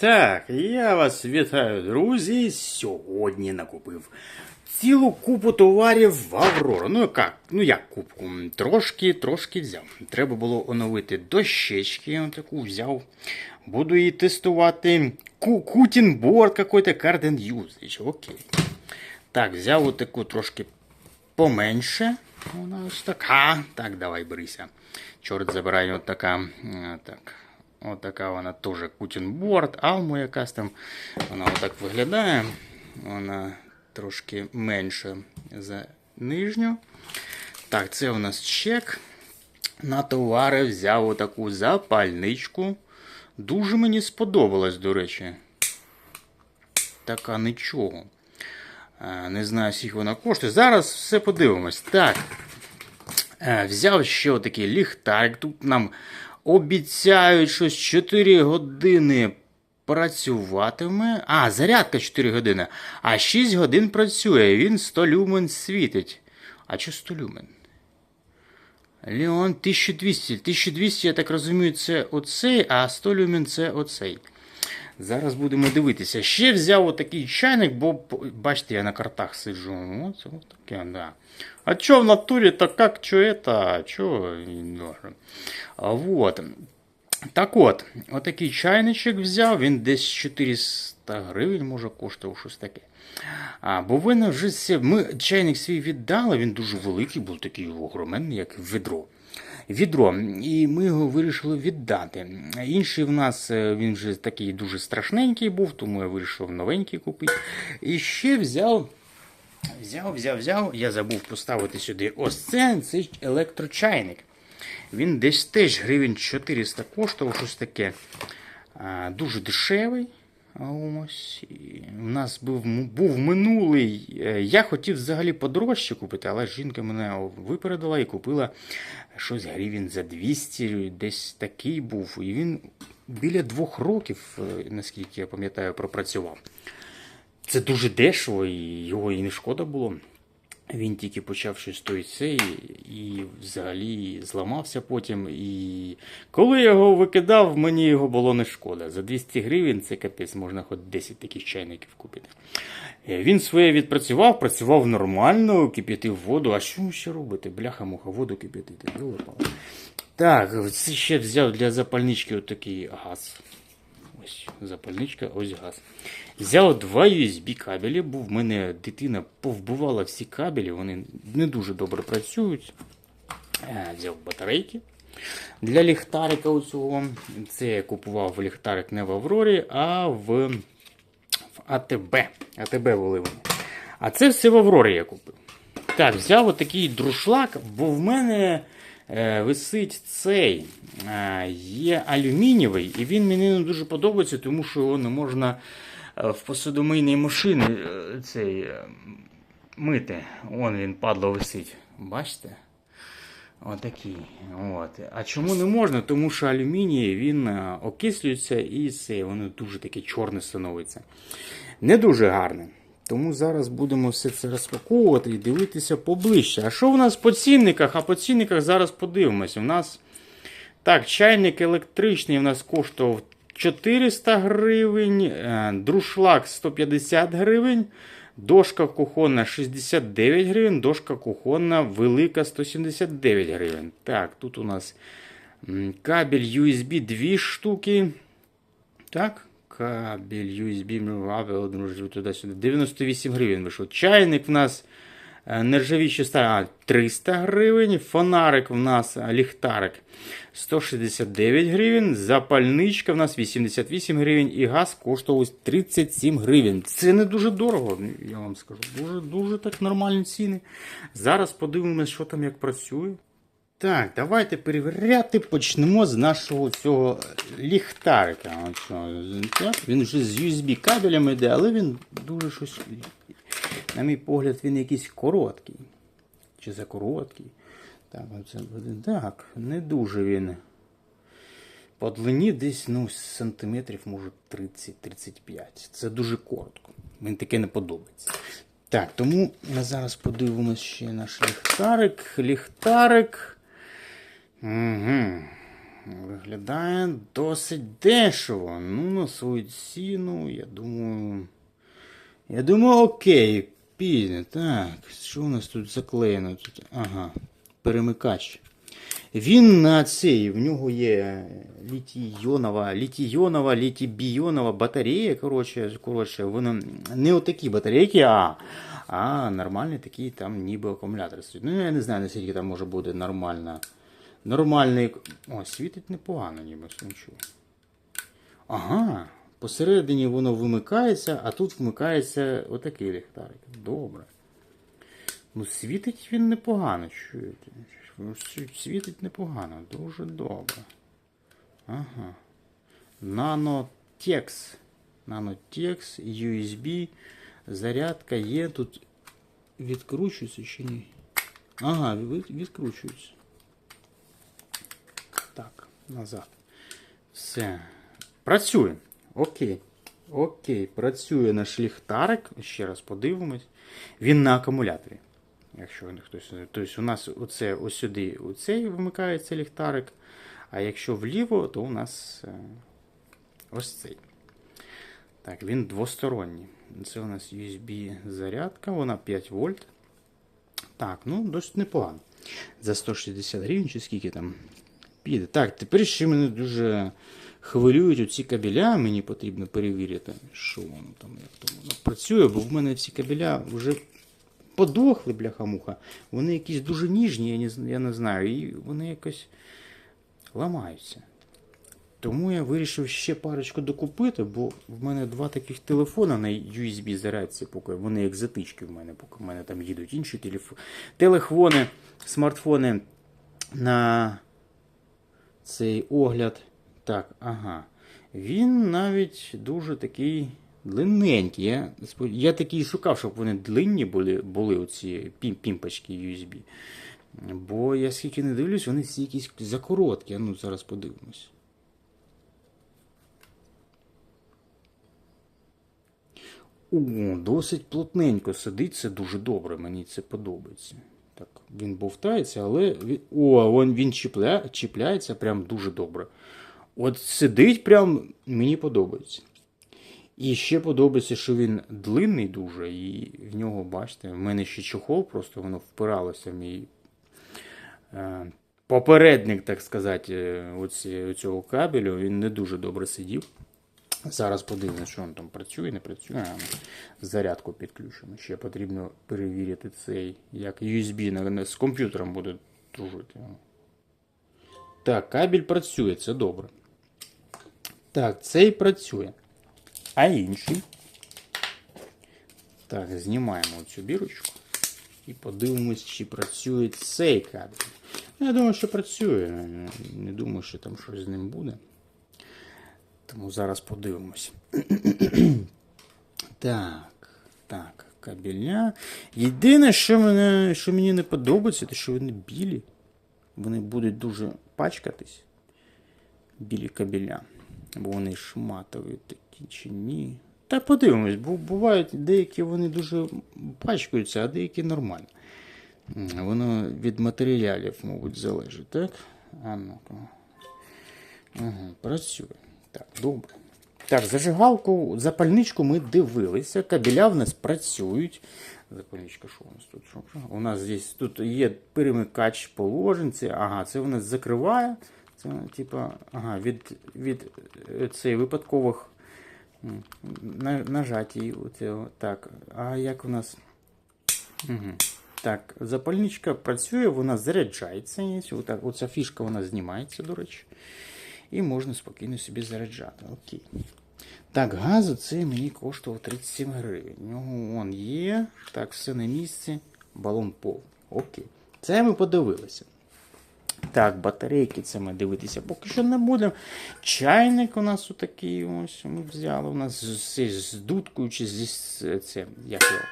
Так, я вас вітаю, друзі. Сьогодні накупив цілу купу товарів в Аврора. Ну як? Ну як купку? Трошки, трошки взяв. Треба було оновити дощечки, я таку взяв. Буду її тестувати. Ку Кутінборд какой-то Card Usage. Окей. Так, взяв отаку трошки поменше. Вона ось така. Так, давай берися. Чорт забирай, от така. е, Так. От така вона теж Кутінборд, Алмо якась там. Вона отак виглядає. Вона трошки менша за нижню. Так, це у нас чек. На товари взяв отаку запальничку. Дуже мені сподобалось, до речі. Така нічого. Е, Не знаю, скільки вона коштує. Зараз все подивимось. Так. Е, Взяв ще отакий ліхтарик. Тут нам обіцяють, що 4 години працюватиме. А, зарядка 4 години. А 6 годин працює. Він 100 люмен світить. А що 100 люмен? Леон 1200. 1200, я так розумію, це оцей, а 100 люмен це оцей. Зараз будемо дивитися. Ще взяв отакий чайник, бо бачите, я на картах сиджу. Ось таке, да. А чо в натурі, то як, это, чо не вот. Так от, отакий чайничок взяв, він десь 400 гривень, може, коштував щось таке. А, бо ви вже все, ми чайник свій віддали, він дуже великий, був такий огроменний, як відро. Відро, і ми його вирішили віддати. Інший в нас е, він вже такий дуже страшненький був, тому я вирішив новенький купити. І ще взяв. Взяв, взяв, взяв. Я забув поставити сюди ось це, це електрочайник. Він десь теж гривень 400 коштував, щось таке. Дуже дешевий. Ось. У нас був, був минулий. е, Я хотів взагалі подорожче купити, але жінка мене випередила і купила щось гривень за 200, десь такий був. І він біля двох років, е, наскільки я пам'ятаю, пропрацював. Це дуже дешево, і його і не шкода було. Він тільки почав щось стоїть цей і взагалі зламався потім. І коли я його викидав, мені його було не шкода. За 200 гривень це капець, можна хоч 10 таких чайників купити. Е, Він своє відпрацював, працював нормально, кип'ятив воду. А що ще робити? Бляха-муха, воду кип'ятити. Так, це ще взяв для запальнички отакий газ. Ось запальничка, ось газ. Взяв два USB кабелі, бо в мене дитина повбивала всі кабелі, вони не дуже добре працюють. Е, Взяв батарейки для ліхтарика оцього. Це я купував ліхтарик не в Аврорі, а в, в АТБ. АТБ були вони. А це все в Аврорі я купив. Так, взяв отакий друшлак, бо в мене е, висить цей е, є алюмінієвий, і він мені не дуже подобається, тому що його не можна в посудомийній машині е, цей, е, мити. Вон він падло висить. Бачите? Отакий. От. А чому не можна? Тому що алюміній він е, окислюється і це, воно дуже таке чорне становиться. Не дуже гарне. Тому зараз будемо все це розпаковувати і дивитися поближче. А що в нас по цінниках? А по цінниках зараз подивимось. У нас так, чайник електричний у нас коштував 400 гривень, е, друшлак 150 гривень, дошка кухонна 69 гривень, дошка кухонна велика 179 гривень. Так, тут у нас кабель USB 2 штуки. Так, кабель USB туди-сюди. 98 гривень вийшов. Чайник в нас е, нержавіючий сталь, а, 300 гривень. Фонарик в нас, ліхтарик 169 гривень. Запальничка в нас 88 гривень. І газ коштував 37 гривень. Це не дуже дорого, я вам скажу. Дуже, дуже так нормальні ціни. Зараз подивимось, що там як працює. Так, давайте перевіряти. Почнемо з нашого цього ліхтарика. Так, Він вже з USB кабелями йде, але він дуже щось. На мій погляд, він якийсь короткий. Чи за короткий? Так, оце буде. Так, не дуже він. По длині десь ну, сантиметрів, може, 30-35. Це дуже коротко. Мені таке не подобається. Так, тому ми зараз подивимося ще наш ліхтарик. Ліхтарик. Угу. Виглядає досить дешево. Ну, на свою ціну, я думаю. Я думаю, окей, піде. Так, що у нас тут заклеєно? Тут? Ага, перемикач. Він на цей, в нього є літій-йонова, літій-йонова, батарея. Коротше, коротше, вони не отакі батарейки, а, а нормальні такі там ніби акумулятори. стоять. Ну, я не знаю, наскільки там може бути нормальна. Нормальний. О, світить непогано, ніби. Ага. Посередині воно вимикається, а тут вмикається отакий ліхтарик. Добре. Ну, світить він непогано, чуєте? Ну, Світить непогано, дуже добре. Ага. Nanotex. Nanotex, USB, зарядка є. Тут відкручується чи ні? Ага, відкручується. Так, назад. Все. Працює. Окей. Окей, працює наш ліхтарик. Ще раз подивимось. Він на акумуляторі. Якщо хтось. Тобто у нас оце ось сюди оцей вимикається ліхтарик. А якщо вліво, то у нас е, ось цей. Так, він двосторонній. Це у нас USB зарядка, вона 5 вольт. Так, ну досить непогано. За 160 гривень чи скільки там піде. Так, тепер ще мене дуже хвилюють оці кабеля, мені потрібно перевірити, що воно там, як там воно працює, бо в мене всі кабеля вже подохли, бляха-муха. Вони якісь дуже ніжні, я не, я не знаю, і вони якось ламаються. Тому я вирішив ще парочку докупити, бо в мене два таких телефона на USB зарядці, поки вони екзотички в мене, поки в мене там їдуть інші телеф... телефони, смартфони на цей огляд. Так, ага. Він навіть дуже такий длинненький. Я, я такий шукав, щоб вони длинні були, були оці пім- пімпочки USB. Бо я скільки не дивлюсь, вони всі якісь закороткі. Ну, зараз подивимось. О, досить плотненько сидить, це дуже добре, мені це подобається. Так, він бовтається, але о, він чіпля, чіпляється прям дуже добре. От сидить прям мені подобається. І ще подобається, що він длинний дуже, і в нього, бачите, в мене ще чохол, просто воно впиралося в мій е, попередник, так сказати, оці, цього кабелю. Він не дуже добре сидів. Зараз подивимося, що він там працює, не працює. А, Зарядку підключимо. Ще потрібно перевірити цей, як USB з комп'ютером буде дружити. Так, кабель працює, це добре. Так, цей працює. А інший. Так, знімаємо цю бірочку і подивимось, чи працює цей кабель. Ну, Я думаю, що працює. Не думаю, що там щось з ним буде. Тому зараз подивимось. так, так, кабеля. Єдине, що, мене, що мені не подобається, те, що вони білі. Вони будуть дуже пачкатись. Білі кабеля. Бо вони шматові такі чи ні. Та подивимось, бо бувають деякі вони дуже пачкаються, а деякі нормально. Воно від матеріалів, мабуть, залежить, так? А ну-ка. Ага, працює. Так, добре. Так, зажигалку, запальничку ми дивилися. Кабеля в нас працюють. Запальничка, що у нас тут? Що? У нас здесь тут є перемикач положень. Це, ага, це у нас закриває. Це, типа, ага, від, від е, цей, випадкових нажатій. Оце, так, а як у нас. Угу. Так, запальничка працює, вона заряджається. Отак, оця фішка вона знімається, до речі. І можна спокійно собі заряджати. Окей. Так, газу це мені коштував 37 гривень. Нього он є. Так, все на місці. Балон пов. Окей. Це ми подивилися. Так, батарейки це ми дивитися поки що не будемо. Чайник у нас отакий ось ми взяли. У нас з, з, чи зі це, як його?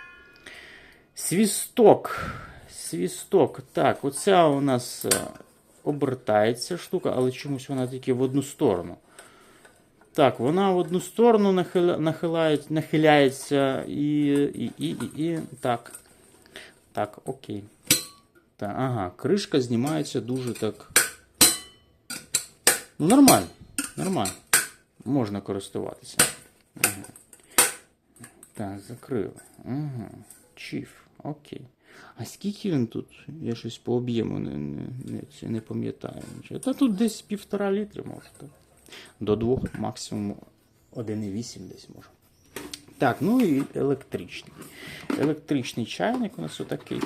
Свісток. Свісток. Так, оця у нас е, обертається штука, але чомусь вона тільки в одну сторону. Так, вона в одну сторону нахиля, нахиляє, нахиляється і, і, і, і, і так. Так, окей. Так, ага, кришка знімається дуже так. Ну, нормально, нормально. Можна користуватися. Угу. Так, закрили. Угу. Чіф, окей. А скільки він тут? Я щось по об'єму не, не, не, пам'ятаю. Та тут десь півтора літри може. До двох, максимум 1,8 десь може. Так, ну і електричний. Електричний чайник у нас отакий.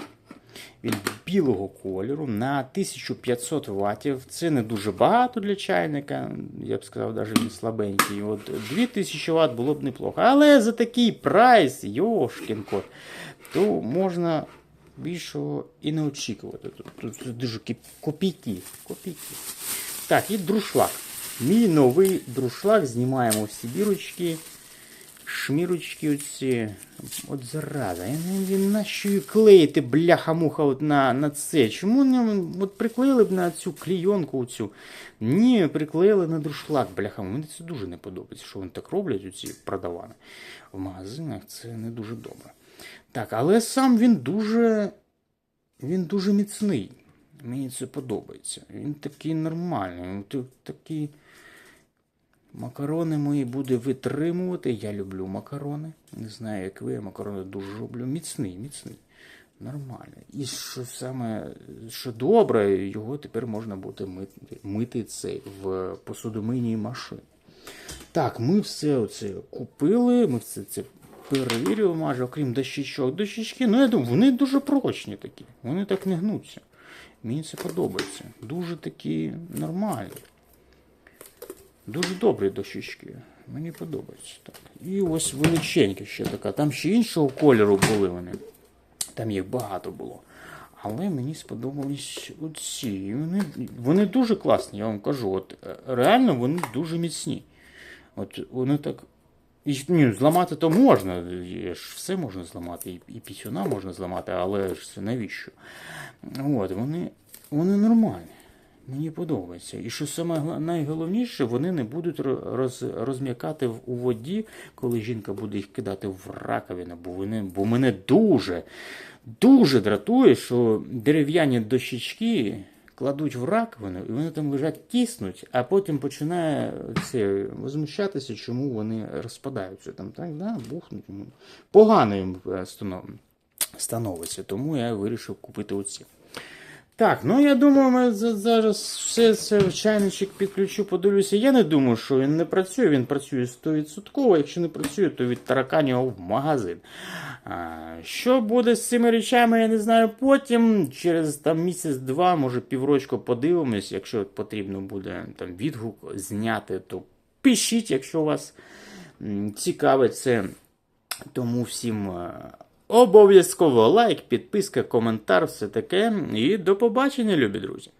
Він білого кольору на 1500 ваттів. Це не дуже багато для чайника. Я б сказав, навіть він слабенький. От 2000 Вт було б неплохо. Але за такий прайс, йошкін кот, то можна більшого і не очікувати. Тут, дуже копійки. копійки. Так, і друшлак. Мій новий друшлак. Знімаємо всі бірочки. Шмірочки оці. От зараза. Я не знаю, її клеїти, бляха-муха, от на, на це. Чому не от приклеїли б на цю клейонку оцю? Ні, приклеїли на друшлак, бляха. Мені це дуже не подобається, що вони так роблять, оці продавани. В магазинах це не дуже добре. Так, але сам він дуже. Він дуже міцний. Мені це подобається. Він такий нормальний. він такий. Макарони мої буде витримувати. Я люблю макарони. Не знаю, як ви, я макарони дуже люблю. Міцний, міцний. Нормальний. І що саме що добре, його тепер можна буде мити, мити цей в посудомийній машині. Так, ми все оце купили, ми все це перевірили майже, окрім дощечок. Дощечки, ну я думаю, вони дуже прочні такі. Вони так не гнуться. Мені це подобається. Дуже такі нормальні. Дуже добрі дощечки. Мені подобається. Так. І ось величенька ще така. Там ще іншого кольору були вони. Там їх багато було. Але мені сподобались оці. Вони, вони дуже класні, я вам кажу. От, е, реально вони дуже міцні. От вони так. І, ні, зламати то можна. ж Все можна зламати. І, і пісюна можна зламати, але ж це навіщо? От, вони, вони нормальні. Мені подобається. І що саме найголовніше, вони не будуть роз, розм'якати у воді, коли жінка буде їх кидати в раковину. Бо, вони, бо мене дуже, дуже дратує, що дерев'яні дощечки кладуть в раковину, і вони там лежать тіснуть, а потім починає це возмущатися, чому вони розпадаються. Там так, да, бухнуть. Ну, Погано їм е, станов- становиться. Тому я вирішив купити оці. Так, ну я думаю, ми зараз все це в чайничок підключу, подивлюся. Я не думаю, що він не працює, він працює 100%. Якщо не працює, то від таракань його в магазин. А, що буде з цими речами, я не знаю потім. Через там місяць-два, може піврочку подивимось. Якщо потрібно буде там відгук зняти, то пишіть, якщо вас цікавить це. Тому всім е, обов'язково лайк, підписка, коментар, все таке. І до побачення, любі друзі.